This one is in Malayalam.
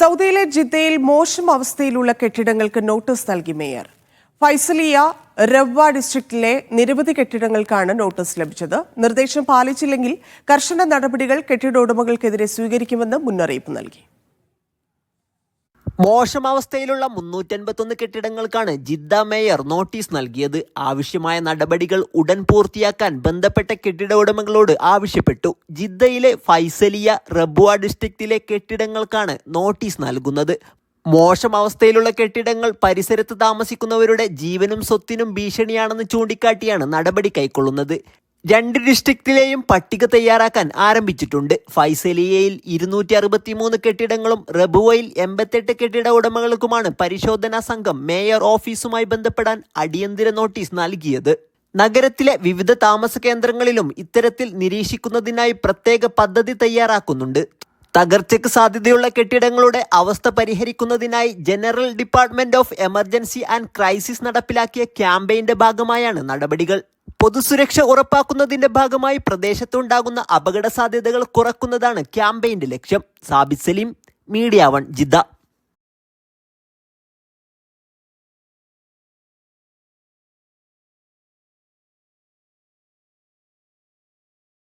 സൗദിയിലെ ജിദ്ദയിൽ മോശം അവസ്ഥയിലുള്ള കെട്ടിടങ്ങൾക്ക് നോട്ടീസ് നൽകി മേയർ. ഫൈസലിയ റവ്വ ഡിസ്ട്രിക്റ്റിലെ നിരവധി കെട്ടിടങ്ങൾക്കാണ് നോട്ടീസ് ലഭിച്ചത്. നിർദ്ദേശം പാലിച്ചില്ലെങ്കിൽ കർശന നടപടികൾ കെട്ടിട ഉടമകൾക്കെതിരെ സ്വീകരിക്കുമെന്ന് മുന്നറിയിപ്പ് നൽകി. മോശം അവസ്ഥയിലുള്ള മുന്നൂറ്റൻപത്തൊന്ന് കെട്ടിടങ്ങൾക്കാണ് ജിദ്ദ മേയർ നോട്ടീസ് നൽകിയത്. ആവശ്യമായ നടപടികൾ ഉടൻ പൂർത്തിയാക്കാൻ ബന്ധപ്പെട്ട കെട്ടിട ഉടമകളോട് ആവശ്യപ്പെട്ടു. ജിദ്ദയിലെ ഫൈസലിയ റബുവ ഡിസ്ട്രിക്റ്റിലെ കെട്ടിടങ്ങൾക്കാണ് നോട്ടീസ് നൽകുന്നത്. മോശം അവസ്ഥയിലുള്ള കെട്ടിടങ്ങൾ പരിസരത്ത് താമസിക്കുന്നവരുടെ ജീവനും സ്വത്തിനും ഭീഷണിയാണെന്ന് ചൂണ്ടിക്കാട്ടിയാണ് നടപടി കൈക്കൊള്ളുന്നത്. രണ്ട് ഡിസ്ട്രിക്റ്റിലെയും പട്ടിക തയ്യാറാക്കാൻ ആരംഭിച്ചിട്ടുണ്ട്. ഫൈസലിയയിൽ ഇരുന്നൂറ്റി അറുപത്തി മൂന്ന് കെട്ടിടങ്ങളും റബുവയിൽ എൺപത്തെട്ട് കെട്ടിട ഉടമകൾക്കുമാണ് പരിശോധനാ സംഘം മേയർ ഓഫീസുമായി ബന്ധപ്പെടാൻ അടിയന്തര നോട്ടീസ് നൽകിയത്. നഗരത്തിലെ വിവിധ താമസ കേന്ദ്രങ്ങളിലും ഇത്തരത്തിൽ നിരീക്ഷിക്കുന്നതിനായി പ്രത്യേക പദ്ധതി തയ്യാറാക്കുന്നുണ്ട്. തകർച്ചയ്ക്ക് സാധ്യതയുള്ള കെട്ടിടങ്ങളുടെ അവസ്ഥ പരിഹരിക്കുന്നതിനായി general department of emergency and crisis നടപ്പിലാക്കിയ ക്യാമ്പയിന്റെ ഭാഗമായാണ് നടപടികൾ. പൊതുസുരക്ഷ ഉറപ്പാക്കുന്നതിന്റെ ഭാഗമായി പ്രദേശത്തുണ്ടാകുന്ന അപകട സാധ്യതകൾ കുറക്കുന്നതാണ് ക്യാമ്പയിന്റെ ലക്ഷ്യം. Sabith Saleem Media One Jeddah.